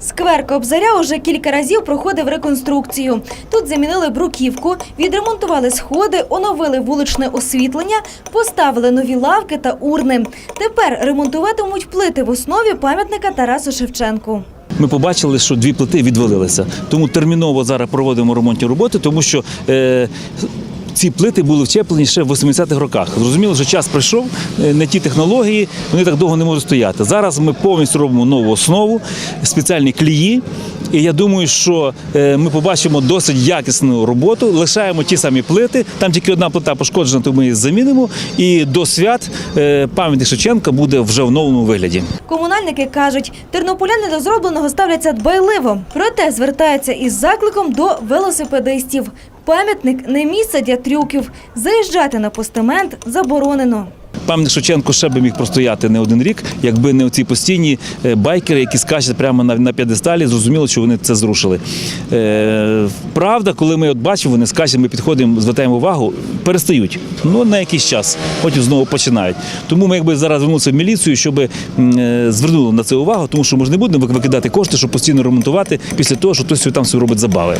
Сквер Кобзаря уже кілька разів проходив реконструкцію. Тут замінили бруківку, відремонтували сходи, оновили вуличне освітлення, поставили нові лавки та урни. Тепер ремонтуватимуть плити в основі пам'ятника Тарасу Шевченку. Ми побачили, що дві плити відвалилися. Тому терміново зараз проводимо ремонтні роботи, тому що е, ці плити були вчеплені ще в 80-х роках. Зрозуміло, що час прийшов, е, не ті технології, вони так довго не можуть стояти. Зараз ми повністю робимо нову основу, спеціальні клії. І я думаю, що е, ми побачимо досить якісну роботу. Лишаємо ті самі плити. Там тільки одна плита пошкоджена, то ми її замінимо. І до свят е, пам'ятник Шевченка буде вже в новому вигляді. Комунальники кажуть, тернополяни до зробленого ставляться дбайливо, проте звертаються із закликом до велосипедистів. Пам'ятник не місце для трюків. Заїжджати на постамент заборонено. Пам'ятник Шевченко ще би міг простояти не один рік, якби не оці постійні е, байкери, які скачуть прямо на, на п'єдесталі, зрозуміло, що вони це зрушили. Е, правда, коли ми от бачимо, вони скачуть, ми підходимо, звертаємо увагу, перестають. Ну, на якийсь час, потім знову починають. Тому ми якби зараз звернулися в міліцію, щоб е, звернули на це увагу, тому що ми ж не будемо викидати кошти, щоб постійно ремонтувати після того, що хтось там собі робить забави.